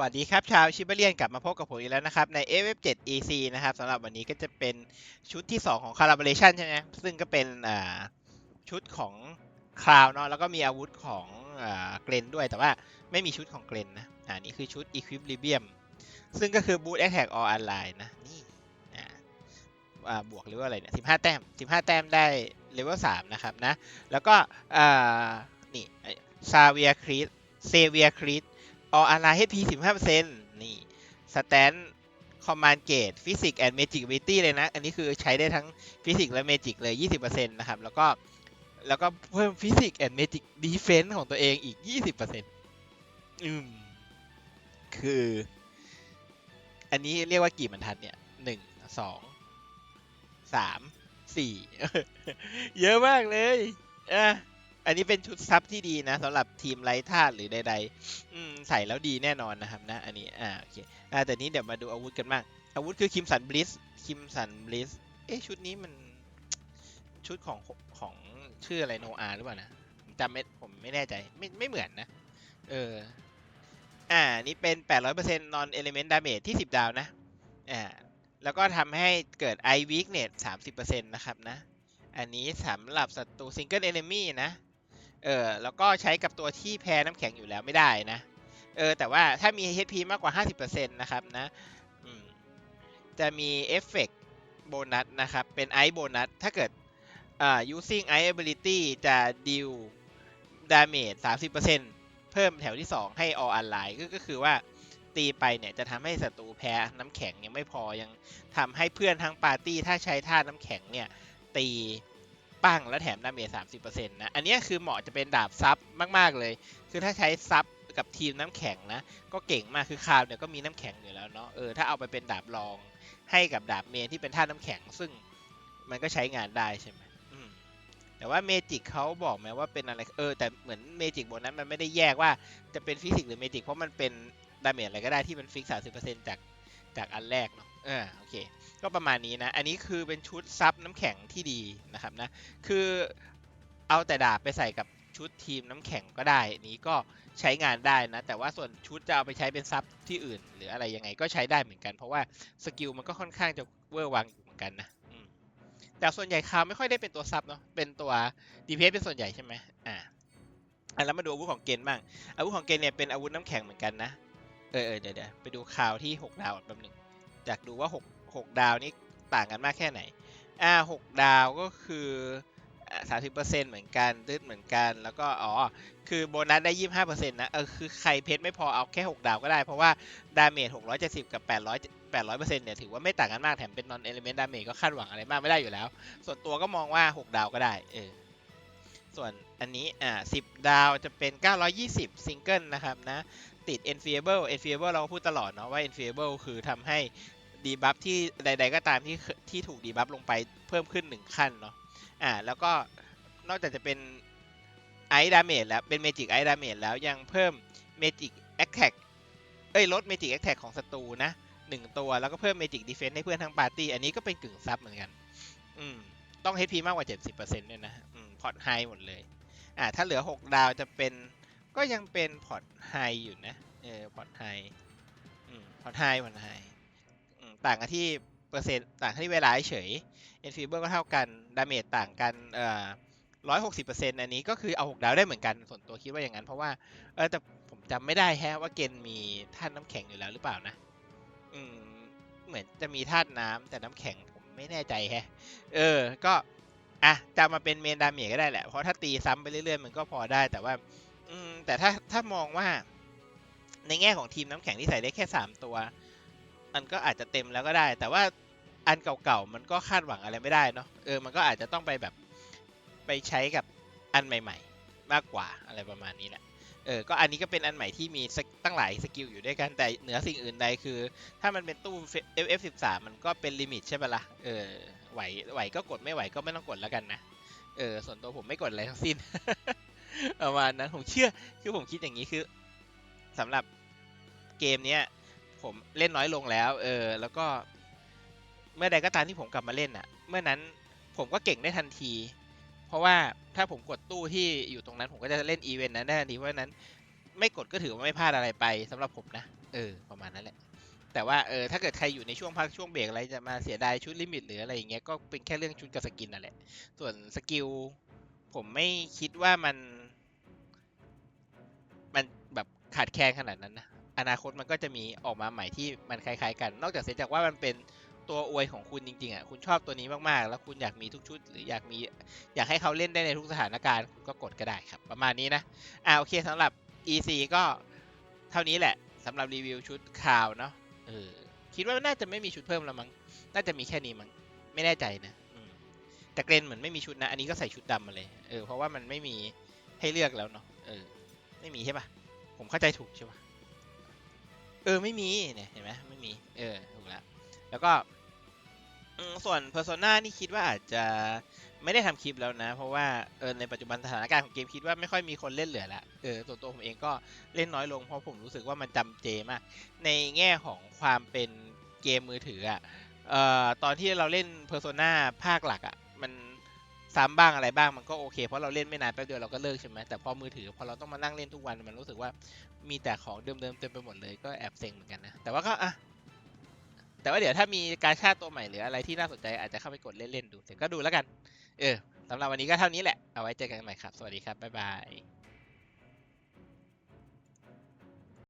วัสดีครับ ชาวชิบเลียนกลับมาพบกับผมอีกแล้วนะครับ ใน FF7 EC นะครับสำหรับวันนี้ก็จะเป็นชุดที่ 2 ของ Collaboration ใช่ไหมซึ่งก็เป็นชุดของคราวเนาะแล้วก็มีอาวุธของเกรนด้วย แต่ว่าไม่มีชุดของเกรนนะอ่านี่คือชุด Equilibrium ซึ่งก็คือ Boot Attack All Ally นะนี่บวกหรือว่าอะไรเนี่ย15 แต้ม 15 แต้มได้เลเวล3นะครับนะแล้วก็นี่ซาเวียครีสเซเวียครีส อออาราเฮดพีสิบห้าเปอร์เซ็นต์นี่สแตนคอมมานด์เกตฟิสิกส์แอนด์เมจิกบิตี้เลยนะ อันนี้คือใช้ได้ทั้งฟิสิกส์และเมจิกเลยยี่สิบเปอร์เซ็นต์นะครับ แล้วก็ แล้วก็เพิ่มฟิสิกส์แอนด์เมจิกดีเฟนส์ของตัวเองอีกยี่สิบเปอร์เซ็นต์อืม คือ อันนี้เรียกว่ากี่บรรทัดเนี่ยหนึ่งสองสามสี่เยอะมากเลยอะ อันนี้เป็นชุดซับที่ดีนะสำหรับทีมไร้ธาตุหรือใดๆอืมใส่แล้วดีแน่นอนนะครับนะ อันนี้อ่าโอเคอ่าแต่นี้เดี๋ยวมาดูอาวุธกันบ้างอาวุธคือคิมสันบลิสคิมสันบลิสเอ๊ะชุดนี้มันชุดของของชื่ออะไรโนอาหรือเปล่านะจำไม่ผมไม่แน่ใจไม่ไม่เหมือนนะ เอออ่านี่เป็น 800% non element damage ที่ 10 ดาวนะอ่าแล้วก็ทำให้เกิด eye weakness 30%นะครับนะ อันนี้สำหรับศัตรู single enemy นะ เออแล้วก็ใช้กับตัวที่แพ้น้ำแข็งอยู่แล้วไม่ได้นะ เออแต่ว่าถ้ามี HP มากกว่า 50%นะครับนะจะมีเอฟเฟกต์โบนัสนะครับ เป็นไอโบนัสถ้าเกิดอ่า using ice ability จะ deal damage 30%เพิ่มแถวที่ 2 ให้ all ally ก็ก็คือว่าตีไปเนี่ยจะทำให้ศัตรูแพ้น้ำแข็งยังไม่พอยังทำให้เพื่อนทั้งปาร์ตี้ถ้าใช้ท่าน้ำแข็งเนี่ยตี ปั้งแล้วแถมดาเมจสามสิบเปอร์เซ็นต์นะ อันนี้คือเหมาะจะเป็นดาบซับมากๆเลย คือถ้าใช้ซับกับทีมน้ำแข็งนะ ก็เก่งมากคือคราวเนี่ยก็มีน้ำแข็งอยู่แล้วเนาะเออถ้าเอาไปเป็นดาบรองให้กับดาบเมนที่เป็นท่าน้ำแข็ง ซึ่งมันก็ใช้งานได้ใช่ไหมอืมแต่ว่าเมจิกเขาบอกไหมว่าเป็นอะไรเออแต่เหมือนเมจิกบนนั้นมันไม่ได้แยกว่าจะเป็นฟิสิกส์หรือเมจิกเพราะมันเป็นดาเมจอะไรก็ได้ที่มันฟิกสามสิบเปอร์เซ็นต์จาก จากอันแรกเนาะเออโอเค ก็ประมาณนี้นะ อันนี้คือเป็นชุดซับน้ำแข็งที่ดีนะครับนะ คือเอาแต่ดาบไปใส่กับชุดทีมน้ำแข็งก็ได้ นี้ก็ใช้งานได้นะ แต่ว่าส่วนชุดจะเอาไปใช้เป็นซับที่อื่น หรืออะไรยังไงก็ใช้ได้เหมือนกัน เพราะว่าสกิลมันก็ค่อนข้างจะเวอร์วังอยู่เหมือนกันนะแต่ส่วนใหญ่คาวไม่ค่อยได้เป็นตัวซับเนาะ เป็นตัวดีเพเป็นส่วนใหญ่ใช่ไหมอ่าอะแล้วมาดูอาวุธของเกณฑ์บ้าง อาวุธของเกณฑ์เนี่ยเป็นอาวุธน้ำแข็งเหมือนกันนะ เออเออเดี๋ยวเดี๋ยวไปดูข่าวที่ 6 ดาวแป๊บหนึ่งอยากดูว่า 6 6 ดาวนี่ต่างกันมากแค่ไหน อ่าหกดาวก็คือสามสิบเปอร์เซ็นต์เหมือนกันตืดเหมือนกัน แล้วก็อ๋อ คือโบนัสได้ยี่ห้าเปอร์เซ็นต์นะ เออ คือใครเพชรไม่พอเอาแค่หกดาวก็ได้ เพราะว่า ดาเมจหกร้อยเจ็ดสิบกับแปดร้อยแปดร้อยเปอร์เซ็นต์เนี่ย ถือว่าไม่ต่างกันมาก แถมเป็นนอนเอลิเมนต์ดาเมจก็คาดหวังอะไรมากไม่ได้อยู่แล้ว ส่วนตัวก็มองว่าหกดาวก็ได้ เออ ส่วนอันนี้ อ่าสิบดาวจะเป็นเก้าร้อยยี่สิบซิงเกิลนะครับนะ ติด Enfiable Enfiable เราพูดตลอดเนาะว่า Enfiable คือทำให้ดีบัฟที่ใด ๆ ก็ตามที่ที่ถูกดีบัฟลงไปเพิ่มขึ้นหนึ่งขั้นเนาะอ่าแล้วก็นอกจากจะเป็นไอดาเมจแล้วเป็นเมจิกไอดาเมจแล้วยังเพิ่มเมจิกแอคแท็กเอ้ยลดเมจิกแอคแท็กของศัตรูนะหนึ่งตัวแล้วก็เพิ่มเมจิกดีเฟนส์ให้เพื่อนทั้งปาร์ตี้ อันนี้ก็เป็นกึ่งซับเหมือนกัน อืม ต้อง HP มากกว่า 70%ด้วยนะ อืม พอร์ตไฮหมดเลย อ่า ถ้าเหลือ 6 ดาวจะเป็น ก็ยังเป็นพอร์ตไฮอยู่นะ เออพอร์ตไฮพอร์ตไฮพอร์ตไฮต่างกันที่เปอร์เซ็นต์ต่างกันที่เวลาเฉยเอ็นฟิเบอร์ก็เท่ากัน ดาเมจต่างกันเอ่อร้อยหกสิบเปอร์เซ็นต์อันนี้ก็คือเอาหกดาวได้เหมือนกัน ส่วนตัวคิดว่าอย่างนั้น เพราะว่าเออแต่ผมจำไม่ได้แฮะว่าเกณฑ์มีธาตุน้ำแข็งอยู่แล้วหรือเปล่านะ อืมเหมือนจะมีธาตุน้ำแต่น้ำแข็งผมไม่แน่ใจแฮะ เออ ก็อะจะมาเป็นเมนดาเมจก็ได้แหละ เพราะถ้าตีซ้ำไปเรื่อยๆ มันก็พอได้แต่ว่า อืมแต่ถ้าถ้ามองว่า ในแง่ของทีมน้ำแข็งที่ใส่ได้แค่สามตัว มันก็อาจจะเต็มแล้วก็ได้ แต่ว่าอันเก่าๆมันก็คาดหวังอะไรไม่ได้เนาะเออมันก็อาจจะต้องไปแบบไปใช้กับอันใหม่ ๆ มากกว่าอะไรประมาณนี้แหละเออ ก็อันนี้ก็เป็นอันใหม่ที่มีตั้งหลายสกิลอยู่ด้วยกัน แต่เหนือสิ่งอื่นใดคือ ถ้ามันเป็นตู้ FF13 มันก็เป็นลิมิตใช่ปะละ่ะ เออ ไหว ไหวก็กดไม่ไหวก็ไม่ต้องกดแล้วกันนะ เออ ส่วนตัวผมไม่กดอะไรทั้งสิ้น ประมาณนั้นผมเชื่อคือผมคิดอย่างนี้คือสำหรับเกมเนี้ย ผมเล่นน้อยลงแล้ว เออ แล้วก็ เมื่อใดก็ตามที่ผมกลับมาเล่นอะ เมื่อนั้นผมก็เก่งได้ทันที เพราะว่าถ้าผมกดตู้ที่อยู่ตรงนั้น ผมก็จะเล่นอีเวนต์นั้นได้ทันทีเพราะนั้น ไม่กดก็ถือว่าไม่พลาดอะไรไปสำหรับผมนะเออ ประมาณนั้นแหละแต่ว่าเออถ้าเกิดใครอยู่ในช่วงพักช่วงเบรกอะไรจะมาเสียดายชุดลิมิตหรืออะไรอย่างเงี้ยก็เป็นแค่เรื่องชุดกับสกินนั่นแหละ ส่วนสกิลผมไม่คิดว่ามัน ขาดแคลนขนาดนั้นนะอนาคตมันก็จะมีออกมาใหม่ที่มันคล้าย ๆ กัน นอกจากเสียจากว่ามันเป็นตัวอวยของคุณจริงๆอะคุณชอบตัวนี้มากๆ แล้วคุณอยากมีทุกชุด หรืออยากมีอยากให้เขาเล่นได้ในทุกสถานการณ์คุณก็กดก็ได้ครับ ประมาณนี้นะอ่าโอเคสำหรับ EC ก็เท่านี้แหละสำหรับรีวิวชุดคาวเนาะเออคิดว่าน่าจะไม่มีชุดเพิ่มแล้วมั้งน่าจะมีแค่นี้มั้งไม่แน่ใจนะแต่เกรนเหมือนไม่มีชุดนะ อันนี้ก็ใส่ชุดดำมาเลย เออ เพราะว่ามันไม่มีให้เลือกแล้วเนาะ เออ ไม่มีใช่ปะ ผมเข้าใจถูกใช่ปะเออ ไม่มีเนี่ยเห็นไหมไม่มี เออ ถูกแล้ว แล้วก็ส่วน Persona นี่คิดว่าอาจจะไม่ได้ทำคลิปแล้วนะ เพราะว่าเออในปัจจุบันสถานการณ์ของเกมคิดว่าไม่ค่อยมีคนเล่นเหลือละเออส่วนตัวผมเองก็เล่นน้อยลงเพราะผมรู้สึกว่ามันจำเจมาก ในแง่ของความเป็นเกมมือถืออะเอ่อตอนที่เราเล่น Persona ภาคหลักอะมัน ซ้ำบ้างอะไรบ้างมันก็โอเค เพราะเราเล่นไม่นานแป๊บเดียวเราก็เลิกใช่ไหมแต่พอมือถือพอเราต้องมานั่งเล่นทุกวันมันรู้สึกว่ามีแต่ของเดิมๆเต็มไปหมดเลยก็แอบเซ็งเหมือนกันนะแต่ว่าก็อะแต่ว่าเดี๋ยวถ้ามีการชาติตัวใหม่หรืออะไรที่น่าสนใจอาจจะเข้าไปกดเล่นๆดูเดี๋ยวก็ดูแล้วกัน เออสำหรับวันนี้ก็เท่านี้แหละเอาไว้เจอกันใหม่ครับ สวัสดีครับบ๊ายบาย